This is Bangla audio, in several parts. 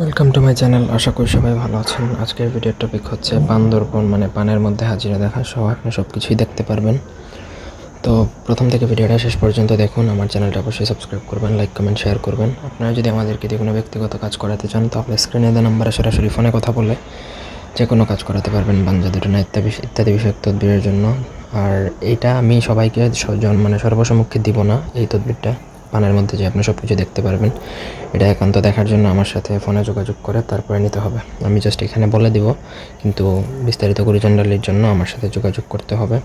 ওয়েলকাম টু মাই চ্যানেল আশা করি সবাই ভালো আছেন। আজকের ভিডিওর টপিক হচ্ছে বান্দরবন মানে পানের মধ্যে হাজিরা দেখা সহ আপনি সব কিছুই দেখতে পারবেন। তো প্রথম থেকে ভিডিওটা শেষ পর্যন্ত দেখুন, আমার চ্যানেলটা অবশ্যই সাবস্ক্রাইব করবেন লাইক কমেন্ট শেয়ার করবেন। আপনারা যদি আমাদেরকে দিয়ে কোনো ব্যক্তিগত কাজ করাতে চান, তো আপনি স্ক্রিনে দেওয়া নাম্বারে সরাসরি ফোনে কথা বলে যে কোনো কাজ করাতে পারবেন বাঞ্জা দুটনা ইত্যাদি ইত্যাদি বিষয়ক তদবিরের জন্য। আর এটা আমি সবাইকে মানে সর্বসম্মুখে দিব না, এই তদবিরটা। পানের মধ্যে যে আপনি সব কিছু দেখতে পারবেন, এটা একান্ত দেখার জন্য আমার সাথে ফোনে যোগাযোগ করে তারপরে নিতে হবে। আমি জাস্ট এখানে বলে দিব, কিন্তু বিস্তারিত গুরুজণ্ডালির জন্য আমার সাথে যোগাযোগ করতে হবে।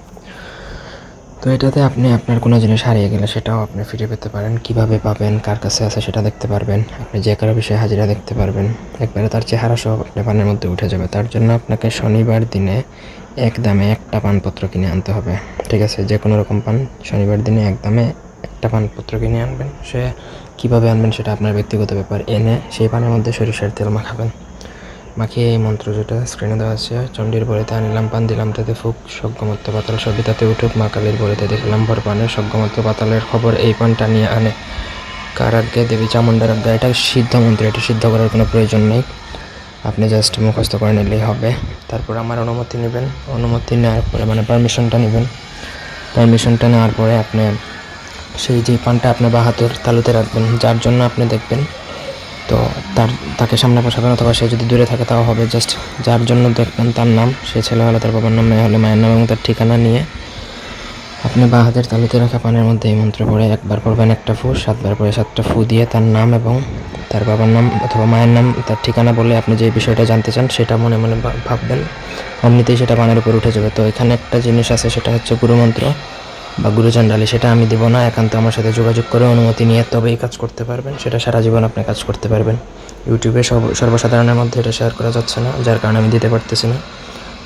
তো এটাতে আপনি আপনার কোনো জিনিস হারিয়ে গেলে সেটাও আপনি ফিরে পেতে পারেন। কীভাবে পাবেন, কার কাছে আছে সেটা দেখতে পারবেন। আপনি যে কারও বিষয়ে হাজিরা দেখতে পারবেন। একবারে তার চেহারা সব আপনি পানের মধ্যে উঠে যাবে। তার জন্য আপনাকে শনিবার দিনে এক দামে একটা পানপত্র কিনে আনতে হবে। ঠিক আছে যে কোনো রকম পান শনিবার দিনে এক দামে একটা পানপত্র কিনে আনবেন। সে কীভাবে আনবেন সেটা আপনার ব্যক্তিগত ব্যাপার। এনে সেই পানের মধ্যে সরিষার তেল মাখাবেন। মাখিয়ে এই মন্ত্র যেটা স্ক্রিনে দেওয়া আছে, চণ্ডীর বলিতে আনিলাম পান দিলাম, তাতে ফুক, সজ্ঞমত্ত পাতাল সবই তাতে উঠুক, মা কালীর বলিতে দেখলাম ভর পানের সজ্ঞমত্ত পাতালের খবর এই পানটা নিয়ে আনে। কার আজ্ঞে দেবী চামুন্ডার আজ্ঞা এটা সিদ্ধ মন্ত্র, এটা সিদ্ধ করার কোনো প্রয়োজন নেই। আপনি জাস্ট মুখস্থ করে নিলেই হবে। তারপর আমার অনুমতি নেবেন। অনুমতি নেওয়ার পরে মানে পারমিশনটা নেবেন। পারমিশনটা নেওয়ার পরে আপনি সেই যে পানটা আপনি বা হাতের তালুতে রাখবেন, যার জন্য আপনি দেখবেন, তো তার, তাকে সামনে বসাবেন অথবা সে যদি দূরে থাকে তাও হবে। জাস্ট যার জন্য দেখবেন তার নাম, সে ছেলে হলে তার বাবার নাম, মেয়ে হলে মায়ের নাম এবং তার ঠিকানা নিয়ে আপনি বা হাতের তালুতে রাখা পানের মধ্যে এই মন্ত্র পড়ে, একবার পড়বেন একটা ফু, সাতবার পরে সাতটা ফু দিয়ে তার নাম এবং তার বাবার নাম অথবা মায়ের নাম, তার ঠিকানা বলে আপনি যে বিষয়টা জানতে চান সেটা মনে মনে ভাববেন। অমনিতেই সেটা পানের উপর উঠে যাবে। তো এখানে একটা জিনিস আছে, সেটা হচ্ছে গুরুমন্ত্র। বা গুরুচণ্ডালী সেটা আমি দেবো না। একান্ত আমার সাথে যোগাযোগ করে অনুমতি নিয়ে তবেই কাজ করতে পারবেন। সেটা সারা জীবন আপনি কাজ করতে পারবেন। ইউটিউবে সব, সর্বসাধারণের মধ্যে এটা শেয়ার করা যাচ্ছে না, যার কারণে আমি দিতে পারতেছি না।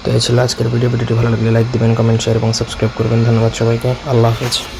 তো এই ছিল আজকের ভিডিও ভিডিওটি ভালো লাগলে লাইক দেবেন কমেন্ট শেয়ার এবং সাবস্ক্রাইব করবেন। ধন্যবাদ সবাইকে। আল্লাহ হাফেজ।